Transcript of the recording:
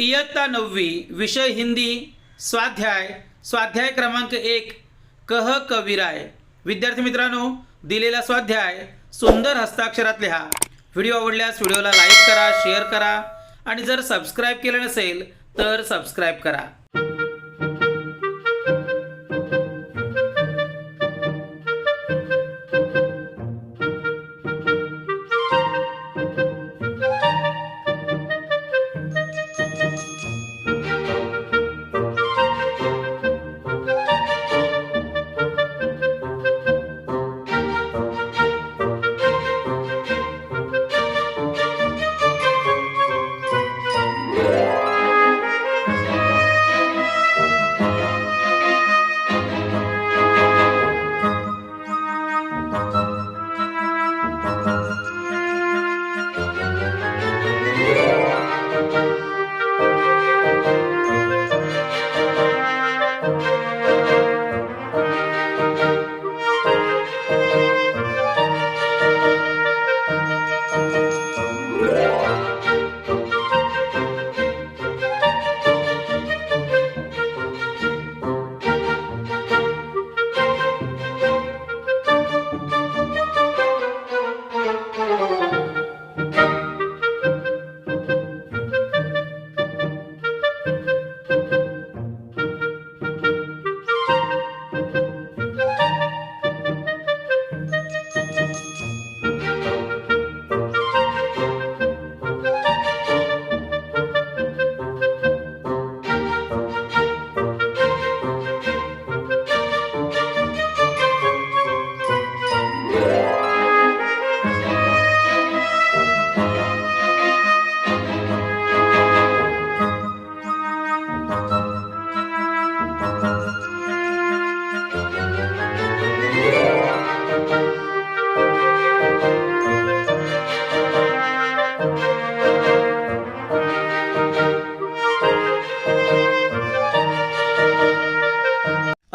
इयत्ता नववी विषय हिंदी स्वाध्याय स्वाध्याय क्रमांक एक कह कविराय. विद्यार्थी मित्रांनो दिलेला स्वाध्याय सुंदर हस्ताक्षरात लिहा. व्हिडिओ आवडल्यास व्हिडिओला लाईक करा शेअर करा आणि जर सबस्क्राईब केलं नसेल तर सबस्क्राईब करा.